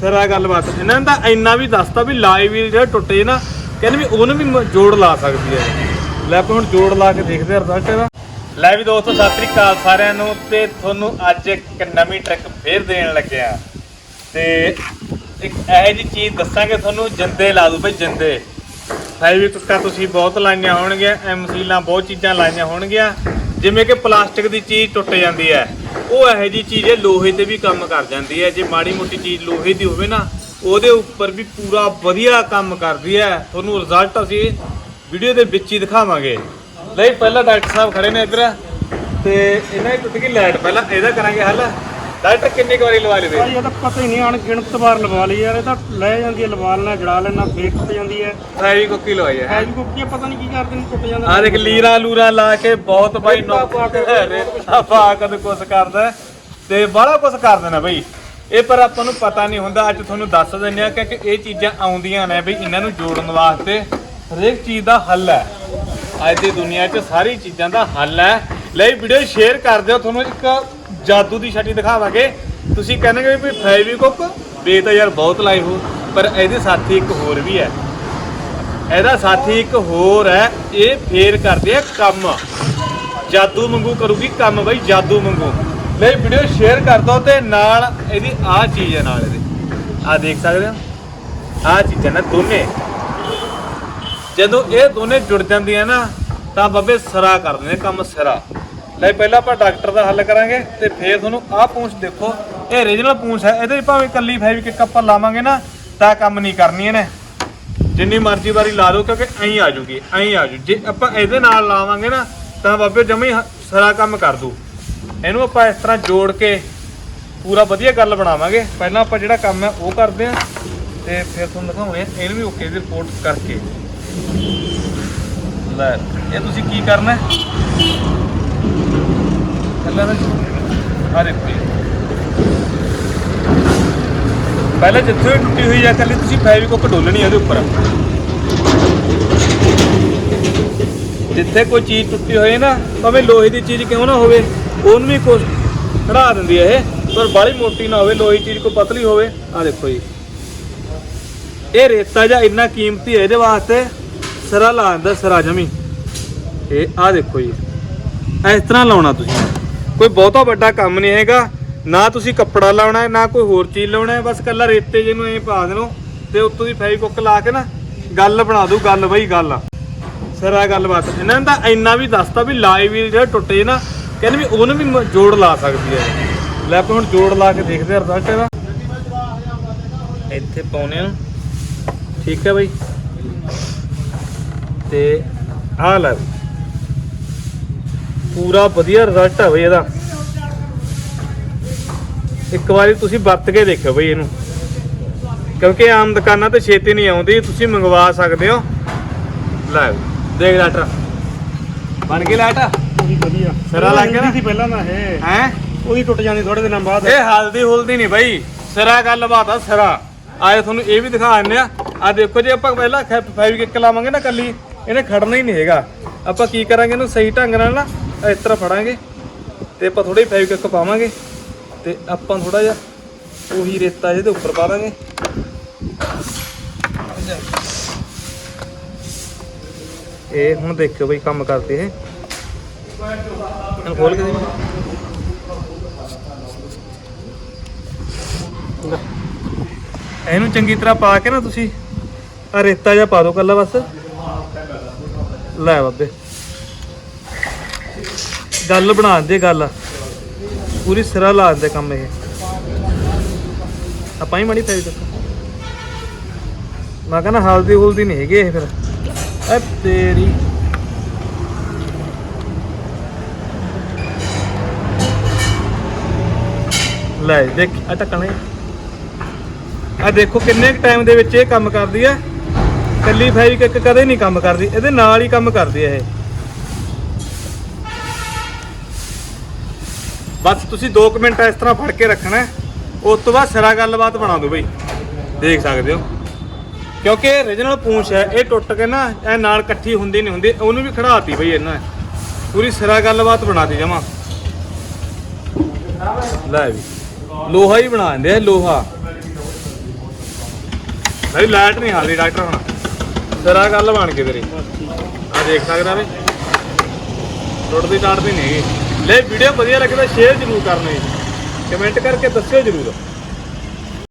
ਸਰਾ ਗੱਲਬਾਤ ਇਹਨਾਂ ਨੇ ਤਾਂ ਇੰਨਾ ਵੀ ਦੱਸਤਾ ਵੀ ਲਾਈਵ ਵੀਲ ਜਿਹੜਾ ਟੁੱਟੇ ਨਾ, ਕਹਿੰਦੇ ਵੀ ਉਹਨੂੰ ਵੀ ਮ- ਜੋੜ ਲਾ ਸਕਦੀ ਹੈ। ਲੈ ਆਪਾਂ ਹੁਣ ਜੋੜ ਲਾ ਕੇ ਦੇਖਦੇ ਆ ਰਿਜ਼ਲਟ ਇਹਦਾ। ਲੈ ਵੀ ਦੋਸਤੋ, ਸਤਿ ਸ੍ਰੀ ਅਕਾਲ ਸਾਰਿਆਂ ਨੂੰ ਤੇ ਤੁਹਾਨੂੰ ਅੱਜ ਇੱਕ ਨਵੀਂ ਟ੍ਰਿਕ ਫੇਰ ਦੇਣ ਲੱਗਿਆ ਤੇ ਇੱਕ ਇਹੋ ਜਿਹੀ ਚੀਜ਼ ਦੱਸਾਂਗੇ ਤੁਹਾਨੂੰ, ਜਿੰਦੇ ਲਾ ਦੂ ਬਈ ਜਿੰਦੇ। ਫਾਈਵ ਕੁੱਕਾ ਤੁਸੀਂ ਬਹੁਤ ਲਾਈਆਂ ਹੋਣਗੀਆਂ ਐਮਸੀਲਾਂ ਬਹੁਤ ਚੀਜ਼ਾਂ ਲਾਈਆਂ ਹੋਣਗੀਆਂ। ਜਿਵੇਂ ਕਿ ਪਲਾਸਟਿਕ ਦੀ ਚੀਜ਼ ਟੁੱਟ ਜਾਂਦੀ ਹੈ। ਉਹ ਇਹੋ ਜਿਹੀ ਚੀਜ਼ ਹੈ, ਲੋਹੇ ਤੇ ਵੀ ਕੰਮ ਕਰ ਜਾਂਦੀ ਹੈ। ਜੇ ਮਾੜੀ ਮੋਟੀ ਚੀਜ਼ ਲੋਹੇ ਦੀ ਹੋਵੇ ਨਾ, ਉਹਦੇ ਉੱਪਰ ਵੀ ਪੂਰਾ ਵਧੀਆ ਕੰਮ ਕਰਦੀ ਹੈ। ਤੁਹਾਨੂੰ ਰਿਜ਼ਲਟ ਅਸੀਂ ਵੀਡੀਓ ਦੇ ਵਿੱਚ ਹੀ ਦਿਖਾਵਾਂਗੇ। ਲਈ ਪਹਿਲਾਂ ਡਾਕਟਰ ਸਾਹਿਬ ਖੜੇ ਨੇ ਇੱਧਰ। ਤੇ ਇਹਨਾਂ ਦੀ ਟੁੱਟ ਗਈ ਲਾਈਟ ਪਹਿਲਾਂ ਇਹਦਾ ਕਰਾਂਗੇ ਹੱਲ। ਡਾਕਟਰ ਕਿੰਨੀ ਕੁ ਵਾਰੀ ਲਵਾ ਲਵੇ? ਭਾਈ ਇਹ ਤਾਂ ਪਤਾ ਹੀ ਨਹੀਂ ਅਣਗਿਣਤ ਵਾਰ ਲਵਾ ਲਈ ਯਾਰ ਇਹ ਤਾਂ ਲੈ ਜਾਂਦੀ ਹੈ ਲਵਾ ਲੈਣਾ ਜੜਾ ਲੈਣਾ ਫੇਰ ਟੁੱਟ ਜਾਂਦੀ ਹੈ। ਫਾਈਵ ਕੁੱਕੀ ਲਵਾਈ ਹੈ। ਵੀ ਕੋਈ ਪਤਾ ਨਹੀਂ ਕੀ ਕਰਦੇ ਨੇ ਟੁੱਟ ਜਾਂਦਾ। ਆ ਦੇਖ ਲੀਰਾ ਲੂਰਾ ਲਾ ਕੇ ਬਹੁਤ ਬਾਈ ਨੋ ਪਾ ਕਦ ਕੁਛ ਕਰਦਾ ਤੇ ਬੜਾ ਕੁਛ ਕਰ ਦੇਣਾ ਬਈ। ਇਹ ਪਰ ਆਪਾਂ ਨੂੰ ਪਤਾ ਨਹੀਂ ਹੁੰਦਾ ਅੱਜ ਤੁਹਾਨੂੰ ਦੱਸ ਦਿੰਦੇ ਆ ਕਿ ਇਹ ਚੀਜ਼ਾਂ ਆਉਂਦੀਆਂ ਨੇ ਬਈ ਇਹਨਾਂ ਨੂੰ ਜੋੜਨ ਵਾਸਤੇ। ਹਰੇਕ ਚੀਜ਼ ਦਾ ਹੱਲ ਹੈ। ਅੱਜ ਦੀ ਦੁਨੀਆ 'ਚ ਸਾਰੀ ਚੀਜ਼ਾਂ ਦਾ ਹੱਲ ਹੈ। ਲਈ ਵੀਡੀਓ ਸ਼ੇਅਰ ਕਰ ਦਿਓ ਤੁਹਾਨੂੰ ਇੱਕ ਜਾਦੂ ਦੀ ਛੱਡੀ ਦਿਖਾਵਾਂਗੇ। ਤੁਸੀਂ ਕਹਿੰਦੇ ਵੀ ਫੈਵੀਕੁੱਕ ਵੇ ਤਾਂ ਯਾਰ ਬਹੁਤ ਲਾਈ ਹੋ। ਪਰ ਇਹਦੇ ਸਾਥੀ ਇੱਕ ਹੋਰ ਵੀ ਹੈ। ਇਹਦਾ ਸਾਥੀ ਇੱਕ ਹੋਰ ਹੈ। ਇਹ ਫੇਰ ਕਰਦੇ ਆ ਕੰਮ। ਜਾਦੂ ਵਾਂਗੂ ਕਰੂਗੀ ਕੰਮ ਬਈ, ਜਾਦੂ ਵਾਂਗੂ। ਲਈ ਵੀਡੀਓ ਸ਼ੇਅਰ ਕਰ ਦੋ ਤੇ ਨਾਲ ਇਹਦੀ ਆਹ ਚੀਜ਼ ਹੈ ਨਾਲ ਇਹਦੇ। ਆਹ ਦੇਖ ਸਕਦੇ ਹੋ? ਆਹ ਚੀਜ਼ਾਂ ਨੇ ਦੋਨੇ। ਜਦੋਂ ਇਹ ਦੋਨੇ ਜੁੜ ਜਾਂਦੀਆਂ ਨਾ, ਤਾਂ ਬੱਬੇ ਸਰਾ ਕਰਦੇ ਨੇ, ਕੰਮ ਸਰਾ। ਲੈ ਪਹਿਲਾਂ ਆਪਾਂ ਡਾਕਟਰ ਦਾ ਹੱਲ ਕਰਾਂਗੇ ਤੇ ਫੇਰ ਤੁਹਾਨੂੰ ਆਹ ਪੂੰਛ ਦੇਖੋ। ਇਹ ਓਰੀਜਨਲ ਪੂੰਛ ਹੈ, ਇਹਦੇ 'ਚ ਭਾਵੇਂ ਕੱਲੀ ਫਾਈਵ ਕਿੱਕ ਆਪਾਂ ਲਾਵਾਂਗੇ ਨਾ, ਤਾਂ ਕੰਮ ਨਹੀਂ ਕਰਨੀ ਇਹਨੇ। ਜਿੰਨੀ ਮਰਜ਼ੀ ਵਾਰੀ ਲਾ ਲਓ ਕਿਉਂਕਿ ਐਂ ਆ ਜੂਗੀ, ਐਂ ਆ ਜੂ। ਜੇ ਆਪਾਂ ਇਹਦੇ ਨਾਲ ਲਾਵਾਂਗੇ ਨਾ, ਤਾਂ ਬਾਬੇ ਜਮੇ ਸਾਰਾ ਕੰਮ ਕਰ ਦੂ। ਇਹਨੂੰ ਆਪਾਂ ਇਸ ਤਰ੍ਹਾਂ ਜੋੜ ਕੇ ਪੂਰਾ ਵਧੀਆ ਗੱਲ ਬਣਾਵਾਂਗੇ। ਪਹਿਲਾਂ ਆਪਾਂ ਜਿਹੜਾ ਕੰਮ ਹੈ, ਉਹ ਕਰਦੇ ਆਂ ਤੇ ਫਿਰ ਤੁਹਾਨੂੰ ਦਿਖਾਉਣੇ ਆ ਇਹਨੂੰ ਵੀ ਓਕੇ ਦੀ ਰਿਪੋਰਟ ਕਰਕੇ। ਲੈ, ਇਹ ਤੁਸੀਂ ਕੀ ਕਰਨਾ ਪਹਿਲਾਂ ਤਾਂ ਆ ਦੇਖੋ ਪਹਿਲਾਂ ਜਿੱਥੇ ਟੁੱਟੀ ਹੋਈ ਹੈ ਕੱਲੀ ਤੁਸੀਂ ਫੈਵਿਕੁੱਕ ਡੋਲਣੀ ਹੈ ਇਹਦੇ ਉੱਪਰ। ਜਿੱਥੇ ਕੋਈ ਚੀਜ਼ ਟੁੱਟੀ ਹੋਈ ਨਾ, ਭਾਵੇਂ ਲੋਹੇ ਦੀ ਚੀਜ਼ ਕਿਉਂ ਨਾ ਹੋਵੇ, ਉਹਨੂੰ ਵੀ ਕੁਛ ਖੜਾ ਦਿੰਦੀ ਹੈ ਇਹ। ਪਰ ਬਾਹਲੀ ਮੋਟੀ ਨਾ ਹੋਵੇ, ਲੋਹੀ ਚੀਜ਼ ਕੋਈ ਪਤਲੀ ਹੋਵੇ ਆ ਦੇਖੋ ਜੀ। ਇਹ ਰੇਤਾ ਜਾਂ ਇੰਨਾ ਕੀਮਤੀ ਹੈ ਇਹਦੇ ਵਾਸਤੇ ਸਰਾ ਲਾ ਦਿੰਦਾ ਸਰਾ ਜਮੀ। ਇਹ ਆ ਦੇਖੋ ਜੀ। ਇਸ ਤਰ੍ਹਾਂ ਲਾਉਣਾ ਤੁਸੀਂ। ਕੋਈ ਬਹੁਤਾ ਵੱਡਾ ਕੰਮ ਨਹੀਂ ਹੈਗਾ। ਨਾ ਤੁਸੀਂ ਕੱਪੜਾ ਲਾਉਣਾ ਹੈ ਨਾ ਕੋਈ ਹੋਰ ਚੀਜ਼ ਲਾਉਣਾ ਹੈ ਬਸ ਕੱਲਾ ਰੇਤੇ ਜਿਹਨੂੰ ਐਂ ਪਾ ਦੇਣੋ ਤੇ ਉੱਤੋਂ ਦੀ ਫੈਵਿਕੁੱਕ ਲਾ ਕੇ ਨਾ ਗੱਲ ਬਣਾ ਦੂ ਗੱਲ ਬਈ ਗੱਲ। ਸਰਾ ਗੱਲਬਾਤ ਇਹਨਾਂ ਨੇ ਤਾਂ ਇੰਨਾ ਵੀ ਦੱਸਤਾ ਵੀ ਲਾਈਵ ਵੀਲ ਜਿਹੜਾ ਟੁੱਟੇ ਨਾ, ਕਹਿੰਦੇ ਵੀ ਉਹਨੂੰ ਵੀ ਮ- ਜੋੜ ਲਾ ਸਕਦੀ ਹੈ ਲੈ ਆਪਾਂ ਹੁਣ ਜੋੜ ਲਾ ਕੇ ਦੇਖਦੇ ਆ ਰਿਜ਼ਲਟ ਇਹਦਾ। ਇੱਥੇ ਪਾਉਨੇ ਆ। ਠੀਕ ਹੈ ਬਈ। ਤੇ ਆਹ ਲੈ। ਬਈ। ਪੂਰਾ ਵਧੀਆ ਰਿਜ਼ਲਟ ਹੈ ਬਈ ਇਹਦਾ। ਇੱਕ ਵਾਰੀ ਤੁਸੀਂ ਵਰਤ ਕੇ ਦੇਖਿਓ ਬਈ ਇਹਨੂੰ। ਕਿਉਂਕਿ ਆਮ ਦੁਕਾਨਾਂ ਤੇ ਛੇਤੀ ਨਹੀਂ ਆਉਂਦੀ ਤੁਸੀਂ ਮੰਗਵਾ ਸਕਦੇ ਹੋ। ਲੈ ਦੇਖ ਲੈਟਰ ਬਣ ਗਈ ਲੈਟ ਉਹਦੀ ਵਧੀਆ। ਸਿਰਾ ਲੱਗ ਗਿਆ ਨਾ? ਸੀ ਪਹਿਲਾਂ ਤਾਂ ਇਹ। ਹੈ? ਉਹਦੀ ਟੁੱਟ ਜਾਂਦੀ ਥੋੜੇ ਦਿਨਾਂ ਬਾਅਦ। ਇਹ ਹਲਦੀ ਹੁਲਦੀ ਨਹੀਂ ਬਈ। ਸਿਰਾ ਗੱਲਬਾਤ ਆ ਸਿਰਾ। ਆਏ ਤੁਹਾਨੂੰ ਇਹ ਵੀ ਦਿਖਾ ਦਿੰਦੇ ਆ। ਆ ਦੇਖੋ ਜੇ ਆਪਾਂ ਪਹਿਲਾਂ ਕਿੱਕ ਲਾਵਾਂਗੇ ਨਾ ਕੱਲੀ। ਇਹਨੇ ਖੜਨਾ ਹੀ ਨਹੀਂ ਹੈਗਾ। ਆਪਾਂ ਕੀ ਕਰਾਂਗੇ ਇਹਨੂੰ ਸਹੀ ਢੰਗ ਨਾਲ ਨਾ ਇਸ ਤਰ੍ਹਾਂ ਫੜਾਂਗੇ ਤੇ ਆਪਾਂ ਥੋੜੀ ਫਾਈਵ ਕਿੱਕ ਪਾਵਾਂਗੇ ਤੇ ਆਪਾਂ ਥੋੜਾ ਜਿਹਾ ਉਹੀ ਰੇਤਾ ਜਿਹਦੇ ਉੱਪਰ ਪਾ ਦਾਂਗੇ। ਇਹ ਹੁਣ ਦੇਖਿਓ ਬਈ ਕੰਮ ਕਰਦੇ ਇਹ ਇਹਨੂੰ ਖੋਲ ਕੇ ਇਹਨੂੰ ਚੰਗੀ ਤਰ੍ਹਾਂ ਪਾ ਕੇ ਨਾ ਤੁਸੀਂ ਆ ਰੇਤਾ ਜਿਹਾ ਪਾ ਦਿਓ ਕੱਲਾ ਬਸ। ਲੈ ਬਾਬੇ। ਗੱਲ ਬਣਾ ਦੇ ਗੱਲ ਪੂਰੀ ਸਿਰਾ ਲਾ ਦਿੰਦੇ ਕੰਮ ਇਹ। ਆਪਾਂ ਹੀ ਮਣੀ ਪੈ ਦਿੱਤਾ ਮੈਂ ਕਹਿੰਦਾ ਹਲਦੀ ਹੁਲਦੀ ਨਹੀਂ ਹੈਗੀ ਇਹ ਫਿਰ। ਐ ਤੇਰੀ। ਲੈ ਦੇਖ, ਆ ਟਕਣਾ ਆ ਦੇਖੋ ਕਿੰਨੇ ਟਾਈਮ ਦੇ ਵਿੱਚ ਇਹ ਕੰਮ ਕਰਦੀ ਹੈ ਕੱਲੀ ਫਾਈਵ ਕਿੱਕ ਕਦੇ ਨਹੀਂ ਕੰਮ ਕਰਦੀ। ਇਹਦੇ ਨਾਲ ਹੀ ਕੰਮ ਕਰਦੀ ਆ ਇਹ। ਬਸ ਤੁਸੀਂ 2 ਮਿੰਟ ਇਸ ਤਰ੍ਹਾਂ ਫੜ ਕੇ ਰੱਖਣਾ ਉਸ ਤੋਂ ਬਾਅਦ ਸਿਰਾ ਗੱਲਬਾਤ ਬਣਾ ਦਿਓ ਬਈ। ਦੇਖ ਸਕਦੇ ਹੋ। ਕਿਉਂਕਿ ਇਹ ਰੀਜਨਲ ਪੂੰਛ ਹੈ, ਇਹ ਟੁੱਟ ਕੇ ਨਾ ਇਹ ਨਾਲ ਇਕੱਠੀ ਹੁੰਦੀ ਨਹੀਂ ਹੁੰਦੀ, ਉਹਨੂੰ ਵੀ ਖੜਾਤੀ ਬਈ ਇਹਨਾਂ ਪੂਰੀ ਸਿਰਾ ਗੱਲਬਾਤ ਬਣਾਤੀ ਜਮਾ। ਲੈ ਵੀ, ਲੋਹਾ ਹੀ ਬਣਾ ਦਿੰਦੇ ਆ, ਲੋਹਾ। ਭਾਈ ਲਾਈਟ ਨਹੀਂ ਹਾਲਦੀ ਡਾਕਟਰ ਹੁਣ। ਤੇਰਾ ਗੱਲ ਬਣ ਕੇ ਤੇਰੀ। ਆ ਦੇਖ ਸਕਦਾ ਵੇ ਟੁੱਟਦੀ ਟਾਟਦੀ ਨਹੀਂ ਹੈਗੀ। ਲੈ ਵੀਡੀਓ ਵਧੀਆ ਲੱਗੇ ਤਾਂ ਸ਼ੇਅਰ ਜ਼ਰੂਰ ਕਰਨਾ ਜੀ। ਕਮੈਂਟ ਕਰਕੇ ਦੱਸਿਓ ਜ਼ਰੂਰ।